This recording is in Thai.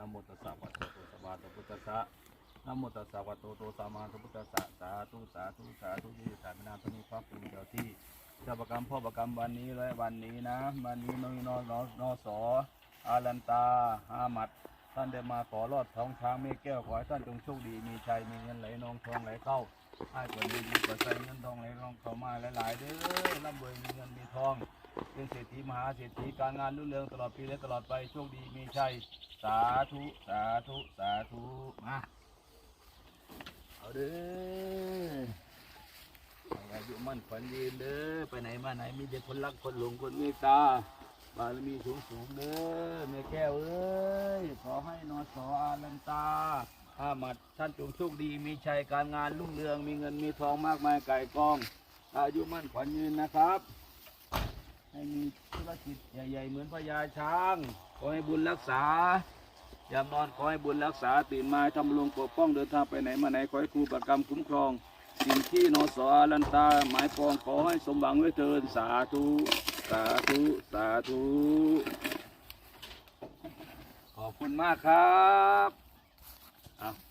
นะโมตัสสะภะคะวะโตสัมมาสัมพุทธัสสะนะโมตัสสะวะโตโตสัมมาสัมพุทธัสสะสาธุสาธุสาธุที่สามนาพนุพระคุณเจ้าที่เจ้าประกรรมพ่อประกรรมวันนี้และวันนี้นะวันนี้นนนนสออาลันตาฮามัดท่านได้มาขอรอดท้องช้างเมฆแก้วขอให้ท่านจงโชคดีมีชัยมีเงินไหลนองทองไหลเข้าให้ผลดีดีปัจจัยเงินทองไหลรองเข้ามาหลายๆเด้อร่ำรวยมีเงินมีทอง เป็นเศรษฐีมหาเศรษฐีการงานรุ่งเรืองตลอดปีและตลอดไปโชคดีมีชัยสาธุสาธุสาธุมาเอาเด้ออายุมั่นขวัญยืนเด้อไปไหนมาไหนมีแต่คนรักคนหลงคนเมตตาบารมีสูงสูงเด้อแม่แก้วเอ้ยขอให้นอสออาลันตาอามัดท่านจงโชคดีมีชัยการงานรุ่งเรืองมีเงินมีทองมากมายไก่กอง อายุมั่นขวัญยืนนะครับ กิจใหญ่ๆเหมือนพญาช้าง ขอให้บุญรักษา ยามนอนขอให้บุญรักษาตื่นมาทำลงปกป้องเดินทางไปไหนมาไหนขอให้ครูประกรรมคุ้มครอง สิ่งที่นอสอลันตาหมายปองขอให้สมหวังไว้เถินสาธุสาธุสาธุขอบคุณมากครับ